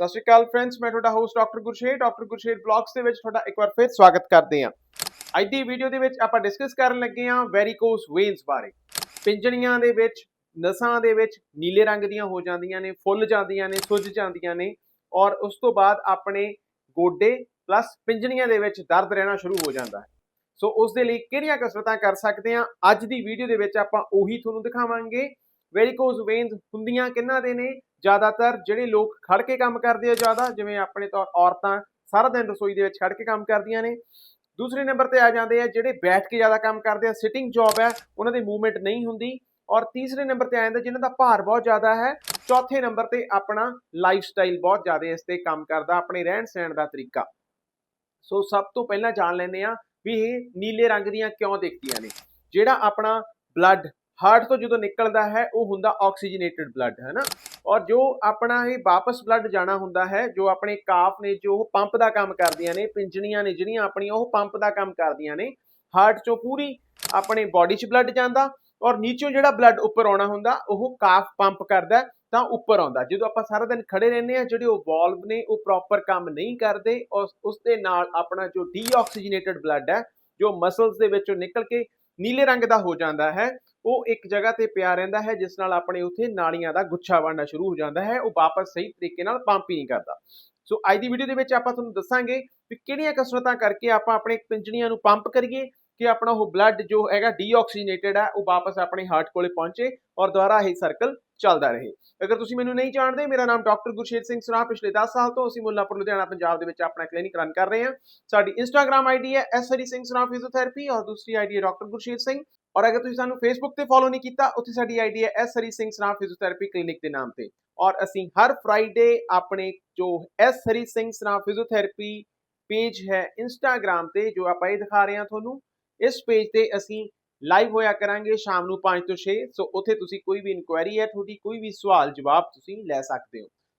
ਸਤਿ ਸ਼੍ਰੀ ਅਕਾਲ ਫਰੈਂਡਸ ਮੈਂ ਤੁਹਾਡਾ host doctor Gursher doctor Gursher vlogs ਦੇ ਵਿੱਚ ਤੁਹਾਡਾ ਇੱਕ ਵਾਰ ਫਿਰ ਸਵਾਗਤ ਕਰਦੇ ਹਾਂ। ਅੱਜ ਦੀ ਵੀਡੀਓ ਦੇ ਵਿੱਚ ਆਪਾਂ ਡਿਸਕਸ ਕਰਨ ਲੱਗੇ ਹਾਂ ਵੈਰੀਕੋਸ ਵੇਨਸ ਬਾਰੇ। ਪਿੰਜਣੀਆਂ ਦੇ ਵਿੱਚ, ਨਸਾਂ ਦੇ ਵਿੱਚ ਨੀਲੇ ਰੰਗ ਦੀਆਂ ਹੋ ਜਾਂਦੀਆਂ ਨੇ, ਫੁੱਲ ਜਾਂਦੀਆਂ ਨੇ, ਸੁੱਜ ਜਾਂਦੀਆਂ ਨੇ ਔਰ ਉਸ ਤੋਂ ਬਾਅਦ ਆਪਣੇ ਗੋਡੇ ਪਲੱਸ ਪਿੰਜਣੀਆਂ ਦੇ ਵਿੱਚ ਦਰਦ ਰਹਿਣਾ ਸ਼ੁਰੂ ਹੋ ਜਾਂਦਾ ਹੈ। ਸੋ ਉਸ ਦੇ ਲਈ ਕਿਹੜੀਆਂ ਕਸਰਤਾਂ ਕਰ ਸਕਦੇ ਹਾਂ, ਅੱਜ ਦੀ ਵੀਡੀਓ ਦੇ ਵਿੱਚ ਆਪਾਂ ਉਹੀ ਤੁਹਾਨੂੰ ਦਿਖਾਵਾਂਗੇ। ਵੈਰੀਕੋਸ ਵੇਨਸ ਹੁੰਦੀਆਂ ਕਿੰਨਾਂ ਦੇ ਨੇ? ਜ਼ਿਆਦਾਤਰ ਜਿਹੜੇ ਲੋਕ ਖੜ ਕੇ ਕੰਮ ਕਰਦੇ ਆ ਜ਼ਿਆਦਾ, ਜਿਵੇਂ ਆਪਣੇ ਤੌਰ ਔਰਤਾਂ ਸਾਰਾ ਦਿਨ ਰਸੋਈ ਦੇ ਵਿੱਚ ਖੜ ਕੇ ਕੰਮ ਕਰਦੀਆਂ ਨੇ। ਦੂਸਰੇ ਨੰਬਰ ਤੇ ਆ ਜਾਂਦੇ ਆ ਜਿਹੜੇ ਬੈਠ ਕੇ ਜ਼ਿਆਦਾ ਕੰਮ ਕਰਦੇ ਆ ਸਿਟਿੰਗ ਜੌਬ ਹੈ, ਉਹਨਾਂ ਦੀ ਮੂਵਮੈਂਟ ਨਹੀਂ ਹੁੰਦੀ। ਔਰ ਤੀਸਰੇ ਨੰਬਰ ਤੇ ਆ ਜਾਂਦਾ ਜਿਨ੍ਹਾਂ ਦਾ ਭਾਰ ਬਹੁਤ ਜ਼ਿਆਦਾ ਹੈ, ਚੌਥੇ ਨੰਬਰ ਤੇ ਆਪਣਾ ਲਾਈਫ ਸਟਾਈਲ ਬਹੁਤ ਜ਼ਿਆਦਾ ਇਸ ਤੇ ਕੰਮ ਕਰਦਾ, ਆਪਣੇ ਰਹਿਣ ਸਹਿਣ ਦਾ ਤਰੀਕਾ। ਸੋ ਸਭ ਤੋਂ ਪਹਿਲਾਂ ਜਾਣ ਲੈਂਦੇ ਆ ਵੀ ਇਹ ਨੀਲੇ ਰੰਗ ਦੀਆਂ ਕਿਉਂ ਦਿਖਦੀਆਂ ਨੇ। ਜਿਹੜਾ ਆਪਣਾ ਬਲੱਡ ਹਾਰਟ ਤੋਂ ਜਦੋਂ ਨਿਕਲਦਾ ਹੈ, ਉਹ ਹੁੰਦਾ ਆਕਸੀਜਨੇਟਡ ਬਲੱਡ ਹੈ ਨਾ ਔਰ ਜੋ ਆਪਣਾ ਇਹ ਵਾਪਸ ਬਲੱਡ ਜਾਣਾ ਹੁੰਦਾ ਹੈ, ਜੋ ਆਪਣੇ ਕਾਫ ਨੇ, ਜੋ ਉਹ ਪੰਪ ਦਾ ਕੰਮ ਕਰਦੀਆਂ ਨੇ, ਪਿੰਜਣੀਆਂ ਨੇ, ਜਿਹੜੀਆਂ ਆਪਣੀਆਂ ਉਹ ਪੰਪ ਦਾ ਕੰਮ ਕਰਦੀਆਂ ਨੇ ਹਾਰਟ ਚੋਂ ਪੂਰੀ ਆਪਣੇ ਬਾਡੀ 'ਚ ਬਲੱਡ ਜਾਂਦਾ ਔਰ ਨੀਚੋਂ ਜਿਹੜਾ ਬਲੱਡ ਉੱਪਰ ਆਉਣਾ ਹੁੰਦਾ, ਉਹ ਕਾਫ ਪੰਪ ਕਰਦਾ ਤਾਂ ਉੱਪਰ ਆਉਂਦਾ। ਜਦੋਂ ਆਪਾਂ ਸਾਰਾ ਦਿਨ ਖੜੇ ਰਹਿੰਦੇ ਆ ਜਿਹੜੇ ਉਹ ਵਾਲਵ ਨੇ, ਉਹ ਪ੍ਰੋਪਰ ਕੰਮ ਨਹੀਂ ਕਰਦੇ, ਉਸ ਉਸ ਦੇ ਨਾਲ ਆਪਣਾ ਜੋ ਡੀਆਕਸੀਜਨੇਟਡ ਬਲੱਡ ਹੈ, ਜੋ ਮਸਲਸ ਦੇ ਵਿੱਚੋਂ ਨਿਕਲ ਕੇ ਨੀਲੇ ਰੰਗ ਦਾ ਹੋ ਜਾਂਦਾ ਹੈ ਉਹ ਇੱਕ ਜਗ੍ਹਾ ਤੇ ਪਿਆ ਰਹਿੰਦਾ ਹੈ, ਜਿਸ ਨਾਲ ਆਪਣੇ ਉੱਥੇ ਨਾਲੀਆਂ ਦਾ ਗੁੱਛਾ ਬਣਨਾ ਸ਼ੁਰੂ ਹੋ ਜਾਂਦਾ ਹੈ, ਉਹ ਵਾਪਸ ਸਹੀ ਤਰੀਕੇ ਨਾਲ ਪੰਪ ਹੀ ਨਹੀਂ ਕਰਦਾ। ਸੋ ਅੱਜ ਦੀ ਵੀਡੀਓ ਦੇ ਵਿੱਚ ਆਪਾਂ ਤੁਹਾਨੂੰ ਦੱਸਾਂਗੇ ਕਿ ਕਿਹੜੀਆਂ ਕਸਰਤਾਂ ਕਰਕੇ ਆਪਾਂ ਆਪਣੇ ਪਿੰਜੜੀਆਂ ਨੂੰ ਪੰਪ ਕਰੀਏ ਕਿ ਆਪਣਾ ਉਹ ਬਲੱਡ ਜੋ ਹੈਗਾ ਡੀਆਕਸੀਜਨੇਟਡ ਹੈ ਉਹ ਵਾਪਸ ਆਪਣੇ ਹਾਰਟ ਕੋਲੇ ਪਹੁੰਚੇ ਔਰ ਦੁਬਾਰਾ ਇਹ ਸਰਕਲ ਚੱਲਦਾ ਰਹੇ। ਅਗਰ ਤੁਸੀਂ ਮੈਨੂੰ ਨਹੀਂ ਜਾਣਦੇ, ਮੇਰਾ ਨਾਮ ਡਾਕਟਰ ਗੁਰਸ਼ੇਰ ਸਿੰਘ ਸਰਾ ਪਿਛਲੇ 10 ਸਾਲ ਤੋਂ ਅਸੀਂ ਮੁੱਲਾਪੁਰ, ਲੁਧਿਆਣਾ, ਪੰਜਾਬ ਦੇ ਵਿੱਚ ਆਪਣਾ ਕਲੀਨਿਕ ਰਨ ਕਰ ਰਹੇ ਹਾਂ। ਸਾਡੀ ਇੰਸਟਾਗ੍ਰam ਆਈਡੀ ਹੈ ਐਸਹਰੀ ਸਿੰਘ ਸਰਾ ਫਿਜ਼ੀਓਥੈਰੇਪੀ ਔਰ ਦੂਸਰੀ ਆਈਡੀ ਹੈ ਡਾਕਟਰ ਗੁਰਸ਼ੇਰ ਸਿੰਘ। ਔਰ ਅਗਰ ਤੁਸੀਂ ਸਾਨੂੰ ਫੇਸਬੁੱਕ ਤੇ ਫੋਲੋ ਨਹੀਂ ਕੀਤਾ, ਉੱਥੇ ਸਾਡੀ ਆਈਡੀ ਹੈ S Hari Singh Sanam physiotherapy clinic ਦੇ ਨਾਮ ਤੇ। ਔਰ ਅਸੀਂ ਹਰ ਫਰਾਈਡੇ ਆਪਣੇ ਜੋ S Hari Singh Sanam physiotherapy page ਹੈ ਇੰਸਟਾਗ੍ਰam ਤੇ, ਜੋ ਆਪਾਂ ਇਹ ਦਿਖਾ ਰਹੇ ਹਾਂ ਤੁਹਾਨੂੰ, ਇਸ ਪੇਜ ਤੇ ਅਸੀਂ ਲਾਈਵ ਹੋਇਆ ਕਰਾਂਗੇ ਸ਼ਾਮ ਨੂੰ 5 ਤੋਂ 6 ਸੋ ਉੱਥੇ ਤੁਸੀਂ ਕੋਈ ਵੀ ਇਨਕੁਆਇਰੀ ਹੈ, ਤੁਹਾਡੀ ਕੋਈ ਵੀ ਸਵਾਲ ਜਵਾਬ ਤੁਸੀਂ ਲੈ ਸਕਦੇ ਹੋ।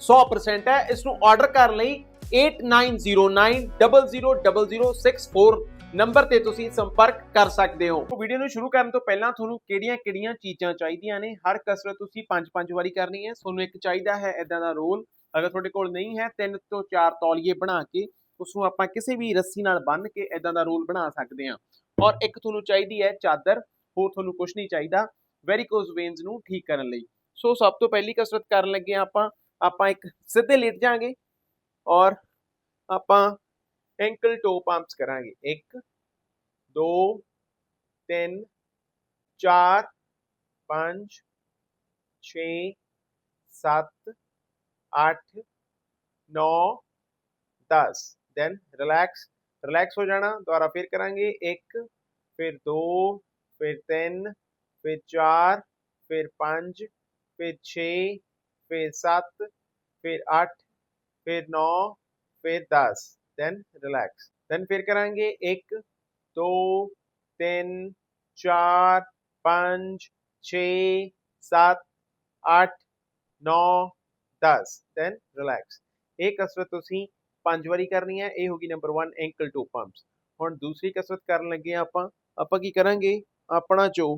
100% ਹੈ। ਇਸ ਨੂੰ ਆਰਡਰ ਕਰਨ ਲਈ 8909000064 ਨੰਬਰ ਤੇ ਤੁਸੀਂ ਸੰਪਰਕ ਕਰ ਸਕਦੇ ਹੋ। ਵੀਡੀਓ ਨੂੰ ਸ਼ੁਰੂ ਕਰਨ ਤੋਂ ਪਹਿਲਾਂ ਤੁਹਾਨੂੰ ਕਿਹੜੀਆਂ-ਕਿਹੜੀਆਂ ਚੀਜ਼ਾਂ ਚਾਹੀਦੀਆਂ ਨੇ? ਹਰ ਕਸਰਤ ਤੁਸੀਂ 5-5 ਵਾਰੀ ਕਰਨੀ ਹੈ। ਤੁਹਾਨੂੰ ਇੱਕ ਚਾਹੀਦਾ ਹੈ ਇਦਾਂ ਦਾ ਰੋਲ। ਅਗਰ ਤੁਹਾਡੇ ਕੋਲ ਨਹੀਂ ਹੈ, ਤਿੰਨ ਤੋਂ ਚਾਰ ਤੌਲੀਏ ਬਣਾ ਕੇ ਉਸ ਨੂੰ ਆਪਾਂ ਕਿਸੇ ਵੀ ਰੱਸੀ ਨਾਲ ਬੰਨ੍ਹ ਕੇ ਇਦਾਂ ਦਾ ਰੋਲ ਬਣਾ ਸਕਦੇ ਹਾਂ। ਔਰ ਇੱਕ ਤੁਹਾਨੂੰ ਚਾਹੀਦੀ ਹੈ ਚਾਦਰ, ਹੋਰ ਤੁਹਾਨੂੰ ਕੁਝ ਨਹੀਂ ਚਾਹੀਦਾ। ਵੈਰੀਕੋਜ਼ ਵੇਨਸ ਨੂੰ ਠੀਕ ਕਰਨ ਲਈ। ਸੋ ਸਭ ਤੋਂ ਪਹਿਲੀ ਕਸਰਤ ਕਰਨ ਲੱਗੇ ਹਾਂ ਆਪਾਂ। ਆਪਾਂ ਇੱਕ ਸਿੱਧੇ ਲੇਟ ਜਾਾਂਗੇ ਔਰ ਆਪਾਂ ਐਂਕਲ ਟੋ ਪੰਪਸ ਕਰਾਂਗੇ। 1 2 3 4 5 6 7 8 9 10 ਦੈਨ ਰਿਲੈਕਸ ਰਿਲੈਕਸ ਹੋ ਜਾਣਾ, ਦੁਬਾਰਾ ਫਿਰ ਕਰਾਂਗੇ। 1 ਫਿਰ 2 ਫਿਰ 3 ਫਿਰ 4 ਫਿਰ 5 ਫਿਰ 6 ਫਿਰ 7 ਫਿਰ 8 ਫਿਰ 9 ਫਿਰ 10 then relax. Then ਫਿਰ ਕਰਾਂਗੇ 1 2 3 4 5 6 7 8 9 10 then relax. ਇਹ ਕਸਰਤ ਤੁਸੀਂ ਪੰਜ ਵਾਰੀ ਕਰਨੀ ਹੈ ਇਹ ਹੋਗੀ ਨੰਬਰ 1 ਐਂਕਲ ਟੂ ਪੰਪਸ ਹੁਣ ਦੂਸਰੀ ਕਸਰਤ ਕਰਨ ਲੱਗੇ ਹਾਂ ਆਪਾਂ ਆਪਾਂ ਕੀ ਕਰਾਂਗੇ ਆਪਣਾ ਜੋ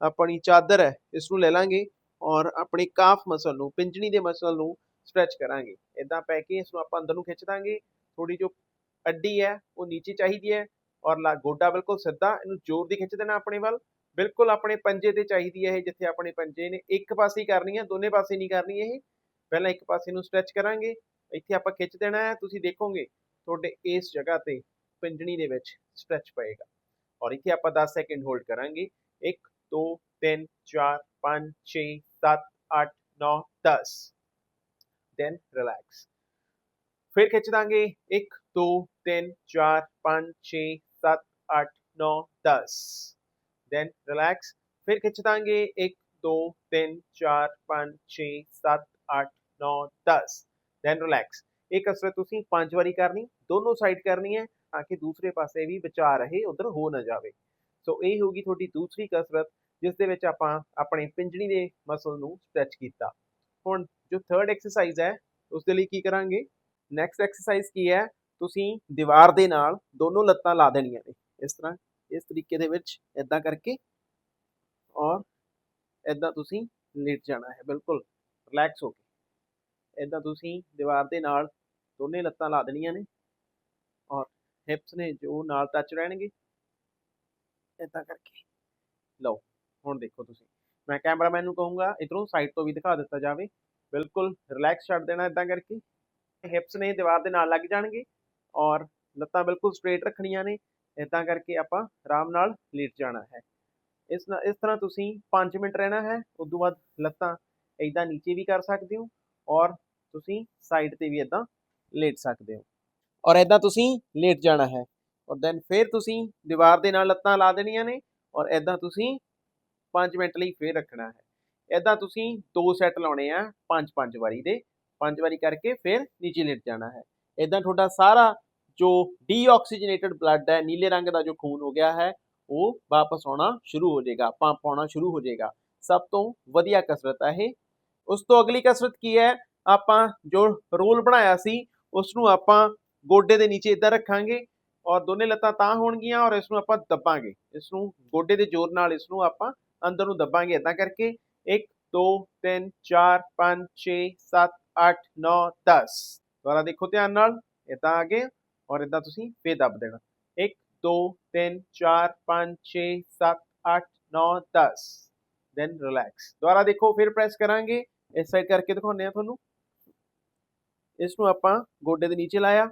ਆਪਣੀ ਚਾਦਰ ਹੈ ਇਸ ਨੂੰ ਲੈ ਲਾਂਗੇ ਔਰ ਆਪਣੀ ਕਾਫ ਮਸਲ ਨੂੰ, ਪਿੰਜਣੀ ਦੇ ਮਸਲ ਨੂੰ ਸਟ੍ਰੈਚ ਕਰਾਂਗੇ। ਇਦਾਂ ਪੈ ਕੇ ਇਸ ਨੂੰ ਆਪਾਂ ਅੰਦਰ ਨੂੰ ਖਿੱਚ ਦਾਂਗੇ। ਥੋੜੀ ਜੋ ਅੱਡੀ ਹੈ, ਉਹ ਨੀਚੇ ਚਾਹੀਦੀ ਹੈ ਔਰ ਲਾ ਗੋਡਾ ਬਿਲਕੁਲ ਸਿੱਧਾ, ਇਹਨੂੰ ਜ਼ੋਰ ਦੀ ਖਿੱਚ ਦੇਣਾ ਆਪਣੇ ਵੱਲ। ਬਿਲਕੁਲ ਆਪਣੇ ਪੰਜੇ ਤੇ ਚਾਹੀਦੀ ਹੈ ਇਹ, ਜਿੱਥੇ ਆਪਣੇ ਪੰਜੇ ਨੇ। ਇੱਕ ਪਾਸੇ ਹੀ ਕਰਨੀ ਹੈ, ਦੋਨੇ ਪਾਸੇ ਨਹੀਂ ਕਰਨੀ ਇਹ। ਪਹਿਲਾਂ ਇੱਕ ਪਾਸੇ ਨੂੰ ਸਟ੍ਰੈਚ ਕਰਾਂਗੇ। ਇੱਥੇ ਆਪਾਂ ਖਿੱਚ ਦੇਣਾ ਹੈ, ਤੁਸੀਂ ਦੇਖੋਗੇ, ਤੁਹਾਡੇ ਇਸ ਜਗ੍ਹਾ ਤੇ ਪਿੰਜਣੀ ਦੇ ਵਿੱਚ ਸਟ੍ਰੈਚ ਪਏਗਾ। ਔਰ ਇੱਥੇ ਆਪਾਂ 10 ਸੈਕਿੰਡ ਹੋਲਡ ਕਰਾਂਗੇ। 1 2 3 4 5 6 7 8 9 10 ਦੈਨ ਰਿਲੈਕਸ ਫਿਰ ਖਿੱਚ ਦਾਂਗੇ। 1 2 3 4 5 6 7 8 9 10 ਦੈਨ ਰਿਲੈਕਸ ਫਿਰ ਖਿੱਚ ਦਾਂਗੇ। 1 2 3 4 5 6 7 8 9 10 ਦੈਨ ਰਿਲੈਕਸ ਇਹ ਕਸਰਤ ਤੁਸੀਂ ਪੰਜ ਵਾਰੀ ਕਰਨੀ, ਦੋਨੋਂ ਸਾਈਡ ਕਰਨੀ ਹੈ, ਤਾਂ ਕਿ ਦੂਸਰੇ ਪਾਸੇ ਵੀ ਬਚਾ ਰਹੇ, ਉਧਰ ਹੋ ਨਾ ਜਾਵੇ। ਸੋ ਇਹ ਹੋਗੀ ਤੁਹਾਡੀ ਦੂਸਰੀ ਕਸਰਤ। ਜਿਸ ਦੇ ਵਿੱਚ ਆਪਾਂ ਆਪਣੇ ਪਿੰਜਣੀ ਦੇ ਮਸਲ ਨੂੰ ਸਟ੍ਰੈਚ ਕੀਤਾ। ਹੁਣ ਜੋ ਥਰਡ ਐਕਸਰਸਾਈਜ਼ ਹੈ ਉਸ ਦੇ ਲਈ ਕੀ ਕਰਾਂਗੇ? ਨੈਕਸਟ ਐਕਸਰਸਾਈਜ਼ ਕੀ ਹੈ? ਤੁਸੀਂ ਦੀਵਾਰ ਦੇ ਨਾਲ ਦੋਨੋਂ ਲੱਤਾਂ ਲਾ ਦੇਣੀਆਂ ਨੇ। ਇਸ ਤਰ੍ਹਾਂ, ਇਸ ਤਰੀਕੇ ਦੇ ਵਿੱਚ ਇਦਾਂ ਕਰਕੇ ਔਰ ਇਦਾਂ ਤੁਸੀਂ ਲੇਟ ਜਾਣਾ ਹੈ, ਬਿਲਕੁਲ ਰਿਲੈਕਸ ਹੋ ਕੇ। ਇਦਾਂ ਤੁਸੀਂ ਦੀਵਾਰ ਦੇ ਨਾਲ ਦੋਨੇ ਲੱਤਾਂ ਲਾ ਦੇਣੀਆਂ ਨੇ ਔਰ ਹਿਪਸ ਨੇ ਜੋ ਨਾਲ ਟੱਚ ਰਹਿਣਗੇ ਇਦਾਂ ਕਰਕੇ। ਲਓ ਹੁਣ ਦੇਖੋ ਤੁਸੀਂ। ਮੈਂ ਕੈਮਰਾਮੈਨ ਨੂੰ ਕਹੂੰਗਾ, ਇਧਰੋਂ ਸਾਈਡ ਤੋਂ ਵੀ ਦਿਖਾ ਦਿੱਤਾ ਜਾਵੇ। ਬਿਲਕੁਲ ਰਿਲੈਕਸ ਛੱਡ ਦੇਣਾ ਇਦਾਂ ਕਰਕੇ। ਹਿਪਸ ਨੇ ਦੀਵਾਰ ਦੇ ਨਾਲ ਲੱਗ ਜਾਣਗੇ ਔਰ ਲੱਤਾਂ ਬਿਲਕੁਲ ਸਟ੍ਰੇਟ ਰੱਖਣੀਆਂ ਨੇ। ਇਦਾਂ ਕਰਕੇ ਆਪਾਂ ਆਰਾਮ ਨਾਲ ਲੇਟ ਜਾਣਾ ਹੈ। ਇਸ ਇਸ ਤਰ੍ਹਾਂ ਤੁਸੀਂ 5 ਮਿੰਟ ਰਹਿਣਾ ਹੈ ਉਸ ਤੋਂ ਬਾਅਦ ਲੱਤਾਂ ਇਦਾਂ ਨੀਚੇ ਵੀ ਕਰ ਸਕਦੇ ਹੋ ਔਰ ਤੁਸੀਂ ਸਾਈਡ ਤੇ ਵੀ ਇਦਾਂ ਲੇਟ ਸਕਦੇ ਹੋ। ਔਰ ਇਦਾਂ ਤੁਸੀਂ ਲੇਟ ਜਾਣਾ ਹੈ। ਔਰ ਦੈਨ ਫਿਰ ਤੁਸੀਂ ਦੀਵਾਰ ਦੇ ਨਾਲ ਲੱਤਾਂ ਲਾ ਦੇਣੀਆਂ ਨੇ ਔਰ ਇਦਾਂ ਤੁਸੀਂ 5 ਮਿੰਟ ਲਈ ਫੇਰ ਰੱਖਣਾ ਹੈ। ਇਦਾਂ ਤੁਸੀਂ ਦੋ ਸੈੱਟ ਲਾਉਣੇ ਆ 5-5 ਵਾਰੀ ਦੇ। 5 ਵਾਰੀ ਕਰਕੇ ਫਿਰ ਨੀਚੇ ਲੇਟ ਜਾਣਾ ਹੈ। ਇਦਾਂ ਤੁਹਾਡਾ ਸਾਰਾ ਜੋ ਡੀਆਕਸੀਜਨੇਟਡ ਬਲੱਡ ਹੈ, ਨੀਲੇ ਰੰਗ ਦਾ ਜੋ ਖੂਨ ਹੋ ਗਿਆ ਹੈ, ਉਹ ਵਾਪਸ ਆਉਣਾ ਸ਼ੁਰੂ ਹੋ ਜਾਏਗਾ, ਪੰਪ ਆਉਣਾ ਸ਼ੁਰੂ ਹੋ ਜਾਏਗਾ। ਸਭ ਤੋਂ ਵਧੀਆ ਕਸਰਤ ਹੈ ਇਹ। ਉਸ ਤੋਂ ਅਗਲੀ ਕਸਰਤ ਕੀ ਹੈ? ਆਪਾਂ ਜੋ ਰੋਲ ਬਣਾਇਆ ਸੀ ਉਸ ਨੂੰ ਆਪਾਂ ਗੋਡੇ ਦੇ ਨੀਚੇ ਇਦਾਂ ਰੱਖਾਂਗੇ ਔਰ ਦੋਨੇ ਲੱਤਾਂ ਤਾਂ ਹੋਣਗੀਆਂ ਔਰ ਇਸ ਨੂੰ ਆਪਾਂ ਦੱਬਾਂਗੇ। ਇਸ ਨੂੰ ਗੋਡੇ ਦੇ ਜ਼ੋਰ ਨਾਲ ਇਸ ਨੂੰ ਆਪਾਂ ਅੰਦਰ ਨੂੰ ਦੱਬਾਂਗੇ। ਇਦਾਂ ਕਰਕੇ 1 2 3 4 5 6 7 8 9 10 ਦੁਬਾਰਾ ਦੇਖੋ ਧਿਆਨ ਨਾਲ। ਇਦਾਂ ਆਗੇ ਔਰ ਇਦਾਂ ਤੁਸੀਂ ਫੇਰ ਦੱਬ ਦੇਣਾ। 1 2 3 4 5 6 7 8 9 10 ਦੈਨ ਰਿਲੈਕਸ ਦੁਬਾਰਾ ਦੇਖੋ, ਫਿਰ ਪ੍ਰੈਸ ਕਰਾਂਗੇ। ਇਸ ਸਾਈਡ ਕਰਕੇ ਦਿਖਾਉਂਦੇ ਆ ਤੁਹਾਨੂੰ। ਇਸ ਨੂੰ ਆਪਾਂ ਗੋਡੇ ਦੇ ਨੀਚੇ ਲਾਇਆ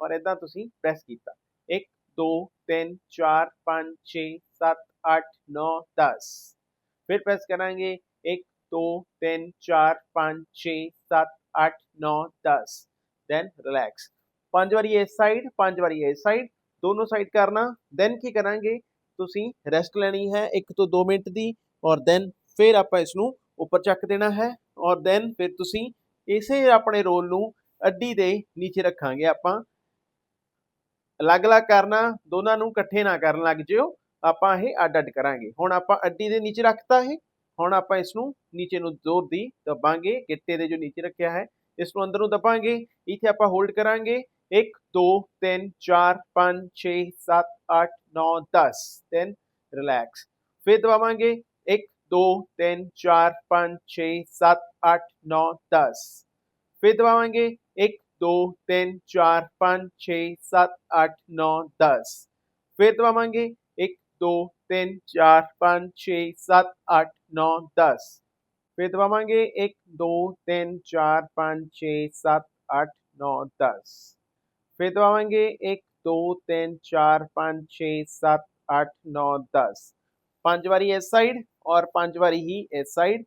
ਔਰ ਇਦਾਂ ਤੁਸੀਂ ਪ੍ਰੈਸ ਕੀਤਾ। 1 2 3 4 5 6 7 8 9 10 ਫਿਰ ਪ੍ਰੈਸ ਕਰਾਂਗੇ 1 2 3 4 5 6 7 8 9 10 ਦੈਨ ਰਿਲੈਕਸ ਪੰਜ ਵਾਰੀ ਇਸ ਸਾਈਡ ਪੰਜ ਵਾਰੀ ਇਸ ਸਾਈਡ ਦੋਨੋਂ ਸਾਈਡ ਕਰਨਾ ਦੈਨ ਕੀ ਕਰਾਂਗੇ ਤੁਸੀਂ ਰੈਸਟ ਲੈਣੀ ਹੈ 1 ਤੋਂ 2 ਮਿੰਟ ਦੀ ਔਰ ਦੈਨ ਫਿਰ ਆਪਾਂ ਇਸ ਨੂੰ ਉੱਪਰ ਚੱਕ ਦੇਣਾ ਹੈ ਔਰ ਦੈਨ ਫਿਰ ਤੁਸੀਂ ਇਸੇ ਆਪਣੇ ਰੋਲ ਨੂੰ ਅੱਡੀ ਦੇ ਨੀਚੇ ਰੱਖਾਂਗੇ ਆਪਾਂ ਅਲੱਗ-ਅਲੱਗ ਕਰਨਾ ਦੋਨਾਂ ਨੂੰ ਇਕੱਠੇ ਨਾ ਕਰਨ ਲੱਗ ਜਿਓ ਆਪਾਂ ਇਹ ਅੱਡ-ਅੱਡ ਕਰਾਂਗੇ। ਹੁਣ ਆਪਾਂ ਅੱਡੀ ਦੇ ਨੀਚੇ ਰੱਖਤਾ ਹੈ ਹੁਣ ਆਪਾਂ ਇਸ ਨੂੰ ਨੀਚੇ ਨੂੰ ਜ਼ੋਰ ਦੀ ਦਬਾਂਗੇ। ਗਿੱਟੇ ਦੇ ਜੋ ਨੀਚੇ ਰੱਖਿਆ ਹੈ ਇਸ ਨੂੰ ਅੰਦਰ ਨੂੰ ਦਬਾਂਗੇ। ਇੱਥੇ ਆਪਾਂ ਹੋਲਡ ਕਰਾਂਗੇ। 1 2 3 4 5 6 7 8 9 10 ਦੈਨ ਰਿਲੈਕਸ ਫਿਰ ਦਬਾਵਾਂਗੇ। 1 2 3 4 5 6 7 8 9 10 ਫਿਰ ਦਬਾਵਾਂਗੇ। 1 2 3 4 5 6 7 8 9 10 ਫਿਰ ਦਬਾਵਾਂਗੇ। 1 2 3 4 5 6 7 8 9 10 ਫਿਰ ਦਬਾਵਾਂਗੇ 1 2 3 4 5 6 7 8 9 10 ਫਿਰ ਦਬਾਵਾਂਗੇ 1 2 3 4 5 6 7 8 9 10 ਪੰਜ ਵਾਰੀ ਇਸ ਸਾਈਡ ਔਰ ਪੰਜ ਵਾਰੀ ਹੀ ਇਸ ਸਾਈਡ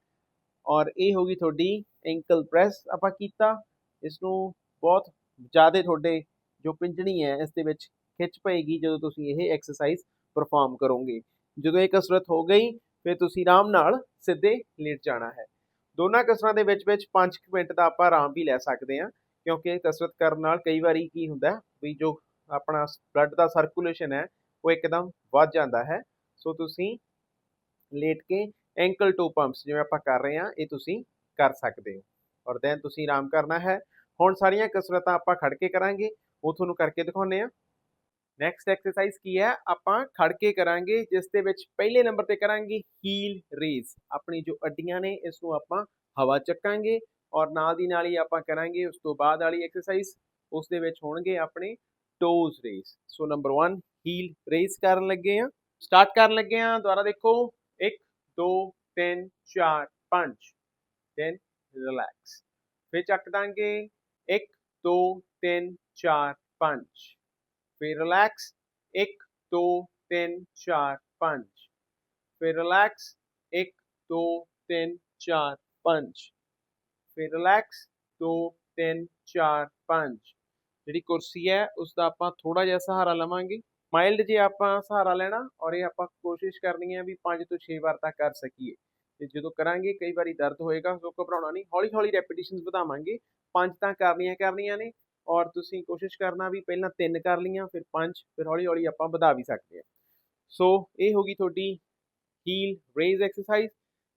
ਔਰ ਇਹ ਹੋਗੀ ਤੁਹਾਡੀ ਐਂਕਲ ਪ੍ਰੈਸ ਆਪਾਂ ਕੀਤਾ ਇਸ ਨੂੰ ਬਹੁਤ ਜ਼ਿਆਦਾ ਤੁਹਾਡੇ ਜੋ ਪਿੰਜਣੀ ਹੈ ਇਸ ਦੇ ਵਿੱਚ ਖਿੱਚ ਪਏਗੀ ਜਦੋਂ ਤੁਸੀਂ ਇਹ ਐਕਸਰਸਾਈਜ਼ ਪਰਫਾਰਮ ਕਰੋਗੇ। ਜਦੋਂ ਇਹ ਕਸਰਤ ਹੋ ਗਈ, ਫਿਰ ਤੁਸੀਂ ਆਰਾਮ ਨਾਲ ਸਿੱਧੇ ਲੇਟ ਜਾਣਾ ਹੈ। ਦੋਨਾਂ ਕਸਰਾਂ ਦੇ ਵਿੱਚ ਵਿੱਚ 5 ਮਿੰਟ ਦਾ ਆਪਾਂ ਆਰਾਮ ਵੀ ਲੈ ਸਕਦੇ ਹਾਂ, ਕਿਉਂਕਿ ਇਹ ਕਸਰਤ ਕਰਨ ਨਾਲ ਕਈ ਵਾਰੀ ਕੀ ਹੁੰਦਾ ਵੀ ਜੋ ਆਪਣਾ ਬਲੱਡ ਦਾ ਸਰਕੂਲੇਸ਼ਨ ਹੈ, ਉਹ ਇੱਕਦਮ ਵੱਧ ਜਾਂਦਾ ਹੈ। ਸੋ ਤੁਸੀਂ ਲੇਟ ਕੇ ਐਂਕਲ ਟੂ ਪੰਪਸ ਜਿਵੇਂ ਆਪਾਂ ਕਰ ਰਹੇ ਹਾਂ, ਇਹ ਤੁਸੀਂ ਕਰ ਸਕਦੇ ਹੋ। ਔਰ ਦੈਨ ਤੁਸੀਂ ਆਰਾਮ ਕਰਨਾ ਹੈ। ਹੁਣ ਸਾਰੀਆਂ ਕਸਰਤਾਂ ਆਪਾਂ ਖੜ ਕੇ ਕਰਾਂਗੇ। ਉਹ ਤੁਹਾਨੂੰ ਕਰਕੇ ਦਿਖਾਉਂਦੇ ਆ ਨੈਕਸਟ ਐਕਸਰਸਾਈਜ਼ ਕੀ ਹੈ? ਆਪਾਂ ਖੜ ਕੇ ਕਰਾਂਗੇ, ਜਿਸ ਦੇ ਵਿੱਚ ਪਹਿਲੇ ਨੰਬਰ ਤੇ ਕਰਾਂਗੇ ਹੀਲ ਰੇਜ਼ ਆਪਣੀ ਜੋ ਅੱਡੀਆਂ ਨੇ ਇਸ ਨੂੰ ਆਪਾਂ ਹਵਾ ਚੱਕਾਂਗੇ ਔਰ ਨਾਲ ਦੀ ਨਾਲ ਹੀ ਆਪਾਂ ਕਰਾਂਗੇ, ਉਸ ਤੋਂ ਬਾਅਦ ਵਾਲੀ ਐਕਸਰਸਾਈਜ਼ ਉਸ ਦੇ ਵਿੱਚ ਹੋਣਗੇ ਆਪਣੇ toes raise so number 1 heel raise ਕਰਨ ਲੱਗੇ ਆ ਸਟਾਰਟ ਕਰਨ ਲੱਗੇ ਆ ਦੁਬਾਰਾ ਦੇਖੋ। 1 2 3 4 5 ਦੈਨ ਰਿਲੈਕਸ ਫਿਰ ਚੱਕ ਦਾਂਗੇ। 1 2 3 4 5 ਫਿਰ ਰਿਲੈਕਸ 1 2 3 4 5 ਫਿਰ ਰਿਲੈਕਸ 1 2 3 4 5 ਫਿਰ ਰਿਲੈਕਸ 2 3 4 5 ਜਿਹੜੀ ਕੁਰਸੀ ਹੈ ਉਸ ਦਾ ਆਪਾਂ ਥੋੜਾ ਜਿਹਾ ਸਹਾਰਾ ਲਵਾਂਗੇ। ਮਾਈਲਡ ਜੇ ਆਪਾਂ ਸਹਾਰਾ ਲੈਣਾ ਔਰ ਇਹ ਆਪਾਂ ਕੋਸ਼ਿਸ਼ ਕਰਨੀ ਹੈ ਵੀ 5 ਤੋਂ 6 ਵਾਰ ਤੱਕ ਕਰ ਸਕੀਏ। ਤੇ ਜਦੋਂ ਕਰਾਂਗੇ, ਕਈ ਵਾਰੀ ਦਰਦ ਹੋਏਗਾ ਸੋ ਘਬਰਾਉਣਾ ਨਹੀਂ ਹੌਲੀ ਹੌਲੀ ਰੈਪੀਟੀਸ਼ਨਸ ਵਧਾਵਾਂਗੇ। ਪੰਜ ਤਾਂ ਕਰਨੀਆਂ ਕਰਨੀਆਂ ਨੇ ਔਰ ਤੁਸੀਂ ਕੋਸ਼ਿਸ਼ ਕਰਨਾ ਵੀ ਪਹਿਲਾਂ ਤਿੰਨ ਕਰ ਲੀਆਂ ਫਿਰ ਪੰਜ ਫਿਰ ਹੌਲੀ ਹੌਲੀ ਆਪਾਂ ਵਧਾ ਵੀ ਸਕਦੇ ਹਾਂ। ਸੋ ਇਹ ਹੋ ਗਈ ਤੁਹਾਡੀ heel raise exercise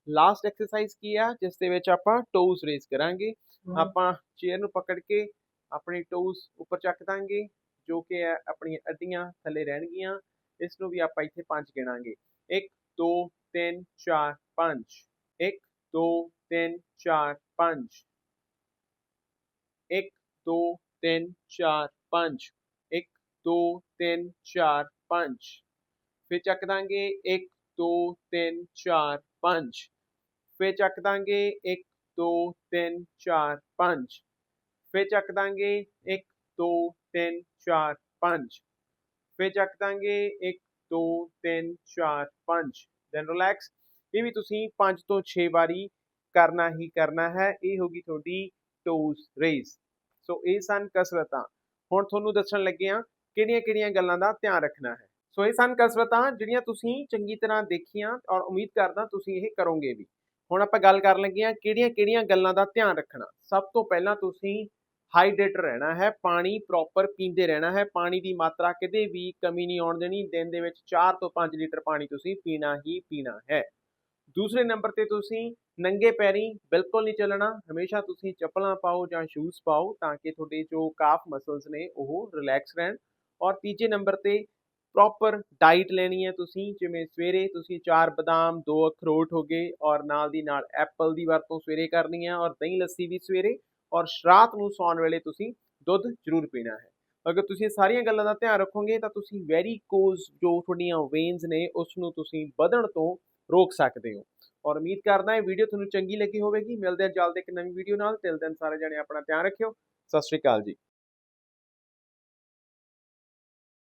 last exercise ਕੀ ਆ ਜਿਸ ਦੇ ਵਿੱਚ ਆਪਾਂ ਟੋਜ਼ ਰੇਜ਼ ਕਰਾਂਗੇ। ਆਪਾਂ ਚੇਅਰ ਨੂੰ ਪਕੜ ਕੇ ਆਪਣੀ ਟੋਜ਼ ਉੱਪਰ ਚੱਕ ਦਾਂਗੇ ਜੋ ਕਿ ਹੈ ਆਪਣੀਆਂ ਅੱਡੀਆਂ ਥੱਲੇ ਰਹਿਣਗੀਆਂ। ਇਸ ਨੂੰ ਵੀ ਆਪਾਂ ਇੱਥੇ ਪੰਜ ਗਿਣਾਂਗੇ। 1 2 3 4 5 1 2 3 4 5 1 2 3 4 5 1 2 3 4 5 ਫਿਰ ਚੱਕ ਦਾਂਗੇ 1 2 3 4 5 ਫਿਰ ਚੱਕ ਦਾਂਗੇ 1 2 3 4 5 ਫਿਰ ਚੱਕ ਦਾਂਗੇ 1 2 3 4 5 ਫਿਰ ਚੱਕ ਦਾਂਗੇ 1 2 3 4 5 ਦੈਨ ਰਿਲੈਕਸ ਇਹ ਵੀ ਤੁਸੀਂ 5 ਤੋਂ 6 ਵਾਰੀ ਕਰਨਾ ਹੀ ਕਰਨਾ ਹੈ। ਇਹ ਹੋਗੀ ਤੁਹਾਡੀ ਟੋਸ ਰੇਸ ਸੋ ਇਹ ਸਨ ਕਸਰਤਾਂ। ਹੁਣ ਤੁਹਾਨੂੰ ਦੱਸਣ ਲੱਗੇ ਆ ਕਿਹੜੀਆਂ-ਕਿਹੜੀਆਂ ਗੱਲਾਂ ਦਾ ਧਿਆਨ ਰੱਖਣਾ ਹੈ। ਸੋ ਇਹ ਸਨ ਕਸਰਤਾਂ ਜਿਹੜੀਆਂ ਤੁਸੀਂ ਚੰਗੀ ਤਰ੍ਹਾਂ ਦੇਖੀਆਂ ਔਰ ਉਮੀਦ ਕਰਦਾ ਤੁਸੀਂ ਇਹ ਕਰੋਗੇ ਵੀ। ਹੁਣ ਆਪਾਂ ਗੱਲ ਕਰਨ ਲੱਗੇ ਆ ਕਿਹੜੀਆਂ-ਕਿਹੜੀਆਂ ਗੱਲਾਂ ਦਾ ਧਿਆਨ ਰੱਖਣਾ। ਸਭ ਤੋਂ ਪਹਿਲਾਂ ਤੁਸੀਂ ਹਾਈਡਰੇਟ ਰਹਿਣਾ ਹੈ, ਪਾਣੀ ਪ੍ਰੋਪਰ ਪੀਂਦੇ ਰਹਿਣਾ ਹੈ। ਪਾਣੀ ਦੀ ਮਾਤਰਾ ਕਿਤੇ ਵੀ ਕਮੀ ਨਹੀਂ ਆਉਣ ਦੇਣੀ। ਦਿਨ ਦੇ ਵਿੱਚ 4 ਤੋਂ 5 ਲੀਟਰ ਪਾਣੀ ਤੁਸੀਂ ਪੀਣਾ ਹੀ ਪੀਣਾ ਹੈ। ਦੂਸਰੇ ਨੰਬਰ ਤੇ ਤੁਸੀਂ ਨੰਗੇ ਪੈਰੀ ਬਿਲਕੁਲ ਨਹੀਂ ਚੱਲਣਾ, ਹਮੇਸ਼ਾ ਤੁਸੀਂ ਚੱਪਲਾਂ ਪਾਓ ਜਾਂ ਸ਼ੂਜ਼ ਪਾਓ ਤਾਂ ਕਿ ਤੁਹਾਡੇ ਜੋ ਕਾਫ ਮਸਲਸ ਨੇ ਉਹ ਰਿਲੈਕਸ ਰਹਿਣ। ਔਰ ਤੀਜੇ ਨੰਬਰ ਤੇ ਪ੍ਰੋਪਰ ਡਾਈਟ ਲੈਣੀ ਹੈ ਤੁਸੀਂ, ਜਿਵੇਂ ਸਵੇਰੇ ਤੁਸੀਂ ਚਾਰ ਬਦਾਮ, ਦੋ ਅਖਰੋਟ ਹੋ ਗਏ ਔਰ ਨਾਲ ਦੀ ਨਾਲ ਐਪਲ ਦੀ ਵਰਤੋਂ ਸਵੇਰੇ ਕਰਨੀ ਹੈ ਔਰ ਦਹੀਂ ਲੱਸੀ ਵੀ ਸਵੇਰੇ ਔਰ ਸ਼ਰਾਤ ਨੂੰ ਸੌਣ ਵੇਲੇ ਤੁਸੀਂ ਦੁੱਧ ਜ਼ਰੂਰ ਪੀਣਾ ਹੈ। ਅਗਰ ਤੁਸੀਂ ਸਾਰੀਆਂ ਗੱਲਾਂ ਦਾ ਧਿਆਨ ਰੱਖੋਗੇ ਤਾਂ ਤੁਸੀਂ ਵੈਰੀਕੋਜ਼ ਜੋ ਤੁਹਾਡੀਆਂ ਵੇਨਸ ਨੇ ਉਸ ਨੂੰ ਤੁਸੀਂ ਵਧਣ ਤੋਂ ਰੋਕ ਸਕਦੇ ਹੋ। ਔਰ ਉਮੀਦ ਕਰਦਾ ਇਹ ਵੀਡੀਓ ਤੁਹਾਨੂੰ ਚੰਗੀ ਲੱਗੀ ਹੋਵੇਗੀ। ਮਿਲਦੇ ਹਾਂ ਜਲਦੀ ਇੱਕ ਨਵੀਂ ਵੀਡੀਓ ਨਾਲ। ਤਿਲ ਦਿਨ ਸਾਰੇ ਜਣੇ ਆਪਣਾ ਧਿਆਨ ਰੱਖਿਓ। ਸਤਿ ਸ਼੍ਰੀ ਅਕਾਲ ਜੀ।